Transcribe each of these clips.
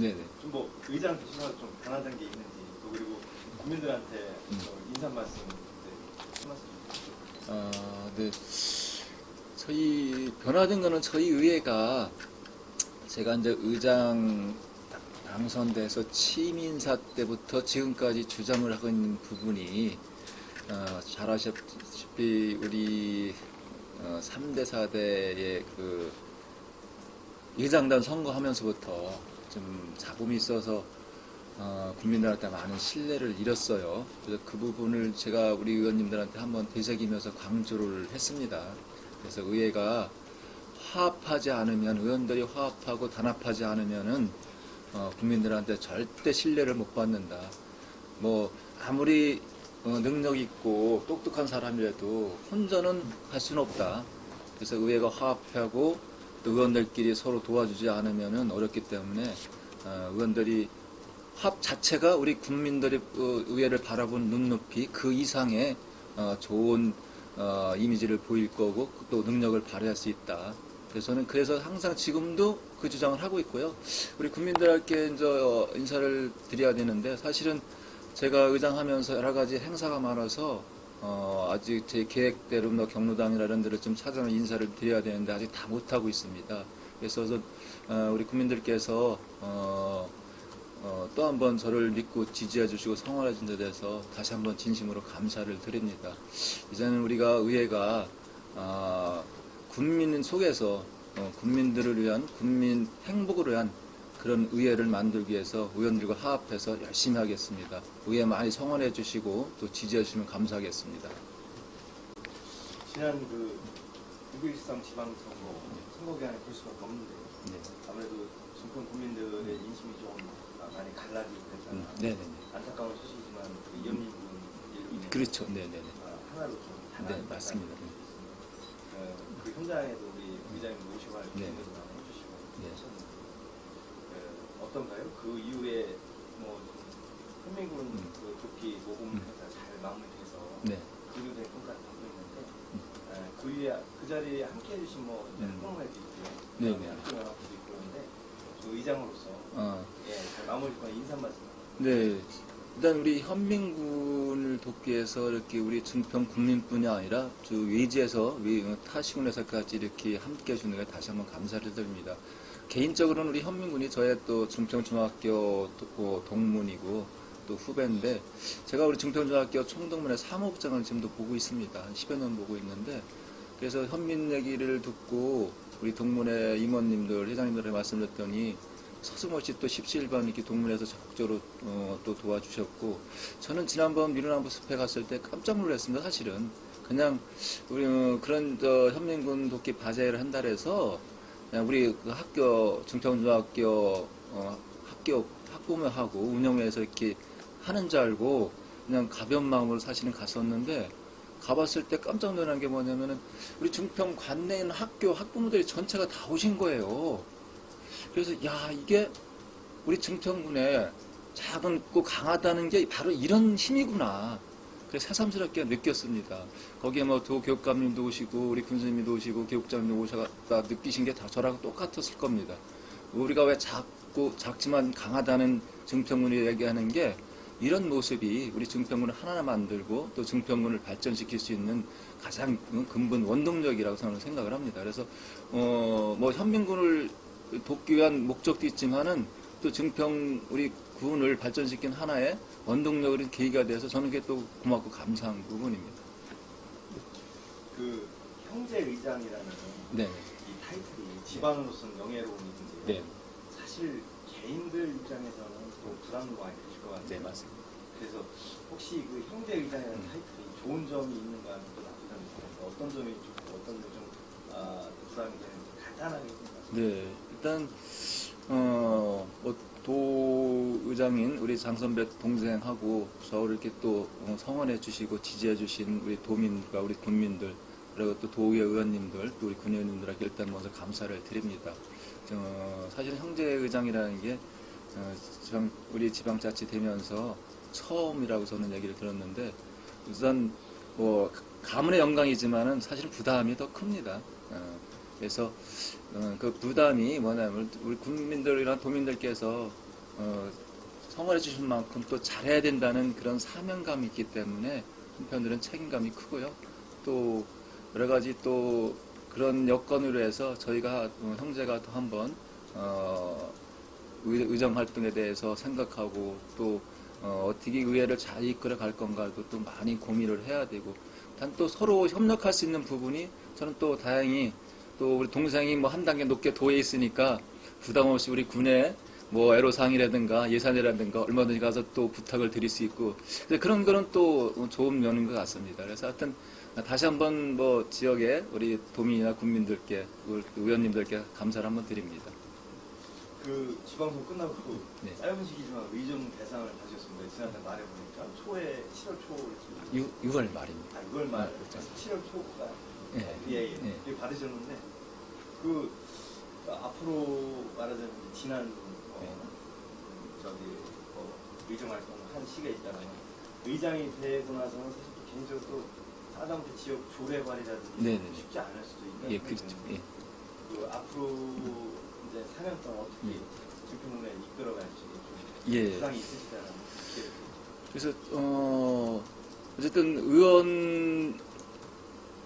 네네. 좀 뭐 의장 되시면서 좀 변화된 게 있는지 또 그리고 국민들한테 음. 어, 인사 말씀 네, 한 말씀 주시죠. 아, 네. 저희 변화된 거는 저희 의회가 제가 이제 의장 당선돼서 취임 인사 때부터 지금까지 주장을 하고 있는 부분이 어, 잘 아시다시피 우리 어, 3대 4대의 그 의장단 선거하면서부터 좀 잡음이 있어서 어, 국민들한테 많은 신뢰를 잃었어요. 그래서 그 부분을 제가 우리 의원님들한테 한번 되새기면서 강조를 했습니다. 그래서 의회가 화합하지 않으면 의원들이 화합하고 단합하지 않으면은 어, 국민들한테 절대 신뢰를 못 받는다. 뭐 아무리 어, 능력 있고 똑똑한 사람이라도 혼자는 할 수는 없다. 그래서 의회가 화합하고 또 의원들끼리 서로 도와주지 않으면은 어렵기 때문에 어, 의원들이 합 자체가 우리 국민들이 어, 의회를 바라본 눈높이 그 이상의 어, 좋은 어, 이미지를 보일 거고 또 능력을 발휘할 수 있다. 그래서 저는 그래서 항상 지금도 그 주장을 하고 있고요. 우리 국민들께 인사를 드려야 되는데 사실은 제가 의장하면서 여러 가지 행사가 많아서 어, 아직 제 계획대로 뭐 경로당이나 이런 데를 좀 찾아서 인사를 드려야 되는데 아직 다 못하고 있습니다. 그래서 저, 어, 우리 국민들께서 어, 어, 또 한 번 저를 믿고 지지해 주시고 성원해 준 데 대해서 다시 한번 진심으로 감사를 드립니다. 이제는 우리가 의회가 아, 국민 속에서 어, 국민들을 위한 국민 행복을 위한 그런 의회를 만들기 위해서 의원들과 화합해서 열심히 하겠습니다. 의회 많이 성원해 주시고 또 지지해 주시면 감사하겠습니다. 지난 그 6.13 지방선거 선거 기간에 볼 수밖에 없는데요. 네. 아무래도 중평 국민들의 인심이 좀 많이 갈라지고 음, 그랬잖아요. 네네네. 안타까운 소식이지만 그 이현민 군 일로 인해서 그렇죠. 네네네. 아, 하나로 좀 네, 맞습니다. 됐다는 어, 그 현장에도 우리 의장님 모시고 할 네. 해주시고 네. 어, 어떤가요? 그 이후에 뭐 현민군 음. 그 조끼 음. 행사 잘 마무리돼서 네. 기류된 평가를 받고 있는데 어, 그 위에 그 자리에 함께 해주신 뭐 이제 음. 한국말도 있고요. 네, 네. 한국연합도 있고 그런데 그 의장으로서 어, 예, 잘 마무리권 인사 말씀. 네. 일단 우리 현민군을 돕기 위해서 이렇게 우리 증평 국민뿐이 아니라 주 외지에서 위- 타 시군에서까지 이렇게 함께 해주는 게 다시 한번 감사를 드립니다. 개인적으로는 우리 현민군이 저의 또 증평중학교 도- 어, 동문이고 또 후배인데 제가 우리 증평중학교 총동문회 사무국장을 지금도 보고 있습니다. 한 10여 년 보고 있는데 그래서 현민 얘기를 듣고 우리 동문회 임원님들, 회장님들의 말씀을 듣더니 서슴없이 또 17번 이렇게 동문회에서 적극적으로 어, 또 도와주셨고 저는 지난번 미르나무 숲에 갔을 때 깜짝 놀랐습니다. 사실은 그냥 우리 어, 그런 저 현민군 돕기 바제를 한다 해서 그냥 우리 그 학교 중평중학교 어, 학교 학부모하고 운영회에서 이렇게 하는 줄 알고 그냥 가벼운 마음으로 사실은 갔었는데 가봤을 때 깜짝 놀란 게 뭐냐면은 우리 중평 관내에 있는 학교 학부모들이 전체가 다 오신 거예요. 그래서 야 이게 우리 증평군에 작은 고 강하다는 게 바로 이런 힘이구나. 그래서 새삼스럽게 느꼈습니다. 거기에 뭐 도 교육감님도 오시고 우리 군수님도 오시고 교육장님도 오셔다 느끼신 게 다 저랑 똑같았을 겁니다. 우리가 왜 작고 작지만 강하다는 증평군이 얘기하는 게 이런 모습이 우리 증평군을 하나 만들고 또 증평군을 발전시킬 수 있는 가장 근본 원동력이라고 저는 생각을 합니다. 그래서 어 뭐 현민군을 돕기 위한 목적도 있지만은 또 증평 우리 군을 발전시킨 하나의 원동력의 계기가 돼서 저는 그게 또 고맙고 감사한 부분입니다. 그 형제 의장이라는 네, 이 타이틀이 지방으로서는 명예로운 일인데 네, 사실 개인들 입장에서는 또 부담도 많이 되실 것 같아요. 네 맞습니다. 그래서 혹시 그 형제 의장이라는 음. 타이틀이 좋은 점이 있는가 하면 또 나쁜 점이 있는가 어떤 점이 좋고 어떤 점이 좀 아, 부담이 되는지 간단하게 좀 말씀. 네, 일단 어 뭐 도 의장인 우리 장선배 동생하고 저를 이렇게 또 어, 성원해 주시고 지지해 주신 우리 도민과 우리 국민들 그리고 또 도의회 의원님들 또 우리 군의원님들에게 일단 먼저 감사를 드립니다. 어, 사실 형제 의장이라는 게 어, 지방, 우리 지방자치 되면서 처음이라고 저는 얘기를 들었는데 우선 뭐 가문의 영광이지만은 사실은 부담이 더 큽니다. 어, 그래서 어, 그 부담이 뭐냐면 우리 국민들이나 도민들께서 어, 성원해 주신 만큼 또 잘해야 된다는 그런 사명감이 있기 때문에 한편으로는 책임감이 크고요. 또 여러 가지 또 그런 여건으로 해서 저희가 어, 형제가 또 한번 어, 의- 의정 활동에 대해서 생각하고 또 어, 떻게 의회를 잘 이끌어 갈 건가도 또 많이 고민을 해야 되고 단 또 서로 협력할 수 있는 부분이 저는 또 다행히 또 우리 동생이 뭐 한 단계 높게 도에 있으니까 부담 없이 우리 군에 뭐 애로사항이라든가 예산이라든가 얼마든지 가서 또 부탁을 드릴 수 있고 그런 거는 또 좋은 면인 것 같습니다. 그래서 하여튼 다시 한번 뭐 지역에 우리 도민이나 국민들께 우리 의원님들께 감사를 한번 드립니다. 그 지방선 끝나고 네. 짧은 시기지만 의정 대상을 받으셨습니다. 지난달 말해 보니까 초에 7월 초 6, 6월 말입니다. 아, 6월 말 아, 그렇죠. 7월 초가 예. 예, 예, 예. 예. 받으셨는데 그그 앞으로 말하자면 지난 어, 네. 저기 어, 의정 활동을 한 시기가 있잖아요. 의장이 되고 나서는 사실 또 개인적으로 또 하다못해 지역 조례발이라든지 네 네 네. 쉽지 않을 수도 있다. 예, 그렇죠. 예. 그 앞으로 이제 4년 동안 어떻게 예. 지평군에 이끌어갈지 좀 예. 부상이 있으시다는 기대를 그래서 어 어쨌든 의원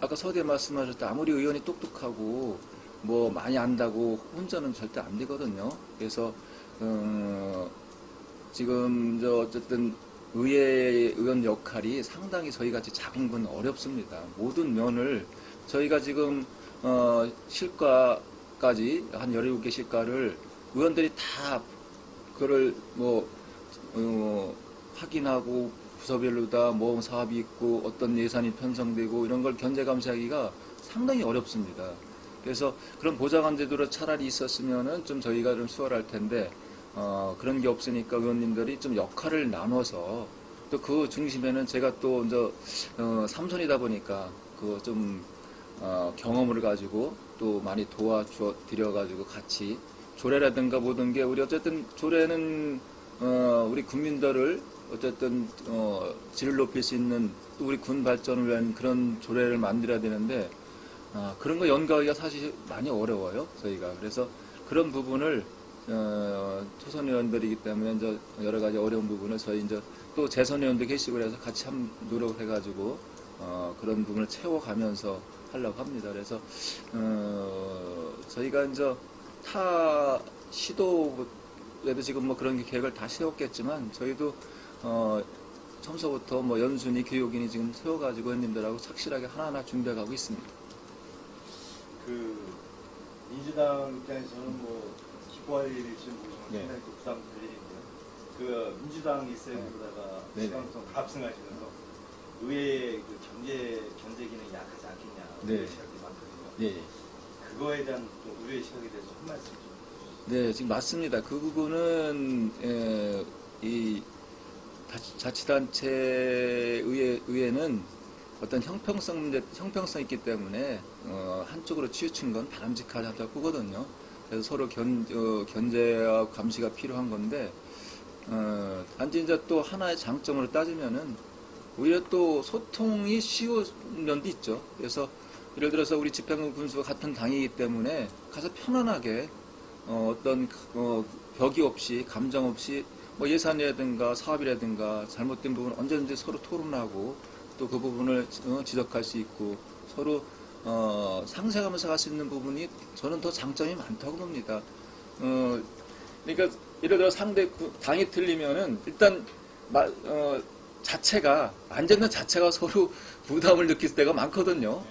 아까 서대 말씀하셨듯 아무리 의원이 똑똑하고 뭐 많이 안다고 혼자는 절대 안 되거든요. 그래서 어 지금 저 어쨌든 의회 의원 역할이 상당히 저희 같이 작은 건 어렵습니다. 모든 면을 저희가 지금 어 실과까지 한 17개 실과를 의원들이 다 그거를 뭐 어, 확인하고 부서별로 다뭐 사업이 있고 어떤 예산이 편성되고 이런 걸 견제 감시하기가 상당히 어렵습니다. 그래서 그런 보장한 제도로 차라리 있었으면은 좀 저희가 좀 수월할 텐데 어, 그런 게 없으니까 의원님들이 좀 역할을 나눠서 또 그 중심에는 제가 또 이제 어, 삼선이다 보니까 그좀 어, 경험을 가지고 또 많이 도와줘 드려 가지고 같이 조례라든가 모든 게 우리 어쨌든 조례는 어, 우리 국민들을 어쨌든 어, 질을 높일 수 있는 또 우리 군 발전을 위한 그런 조례를 만들어야 되는데 아, 그런 거 연구하기가 사실 많이 어려워요 저희가 그래서 그런 부분을 어, 초선 의원들이기 때문에 이제 여러 가지 어려운 부분을 저희 이제 또 재선 의원도 계시고 그래서 같이 한 노력을 해가지고 어, 그런 부분을 채워가면서 하려고 합니다. 그래서 어, 저희가 이제 타 시도에도 지금 뭐 그런 계획을 다 세웠겠지만 저희도 어, 처음서부터 뭐 연순이 교육인이 지금 세워가지고 의원님들하고 착실하게 하나하나 준비해가고 있습니다. 그 민주당 입장에서는 뭐 기뻐할 일일지 모르지만 네. 상당히 또 부담될 일인데요. 그 민주당 일세보다가 네. 지방선 합승하시면서 의회의 그 견제 견제 기능이 약하지 않겠냐 네. 의회 시각이 많거든요. 예. 그거에 대한 좀 우려의 시각에 대해서 한 말씀 좀. 네, 지금 맞습니다. 그 부분은 에, 이 자- 자치단체 의회, 의회는 어떤 형평성 문제, 형평성이 있기 때문에 어, 한쪽으로 치우친 건 바람직하지 않다고 보거든요. 그래서 서로 견, 어, 견제와 감시가 필요한 건데 어, 단지 이제 또 하나의 장점으로 따지면은 오히려 또 소통이 쉬운 면도 있죠. 그래서 예를 들어서 우리 집행부 군수가 같은 당이기 때문에 가서 편안하게 어, 어떤 어, 벽이 없이 감정 없이 뭐 예산이라든가 사업이라든가 잘못된 부분 언제든지 서로 토론하고 또 그 부분을 어, 지적할 수 있고 서로 어, 상생하면서 갈수 있는 부분이 저는 더 장점이 많다고 봅니다. 어, 그러니까 예를 들어 상대 구- 당이 틀리면은 일단 마- 어, 자체가 안전된 자체가 서로 부담을 느낄 때가 많거든요.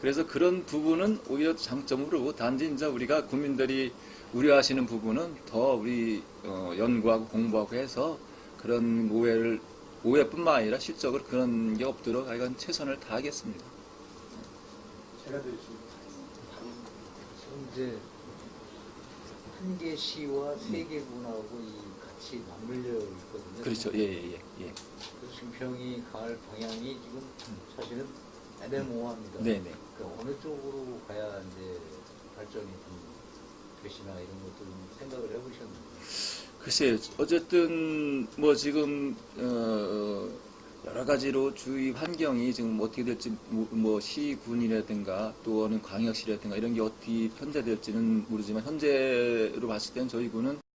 그래서 그런 부분은 오히려 장점으로 단지 이제 우리가 국민들이 우려하시는 부분은 더 우리 어, 연구하고 공부하고 해서 그런 오해를 오해뿐만 아니라 실적으로 그런 게 없도록 하여간 최선을 다하겠습니다. 제가 드릴 수 있는 지금 이제 한개 시와 세 개 군하고 이 같이 맞물려 있거든요. 그렇죠. 예, 예, 예. 예. 그래서 지평이 갈 방향이 지금 사실은 애매모호합니다. 네, 네. 그 어느 쪽으로 가야 이제 발전이 좀 되시나 이런 좀 생각을 해보셨는지. 글쎄요. 어쨌든 뭐 지금 어, 여러 가지로 주위 환경이 지금 어떻게 될지 뭐, 뭐 시군이라든가 또는 광역시라든가 이런 게 어떻게 편제될지는 모르지만 현재로 봤을 때는 저희 군은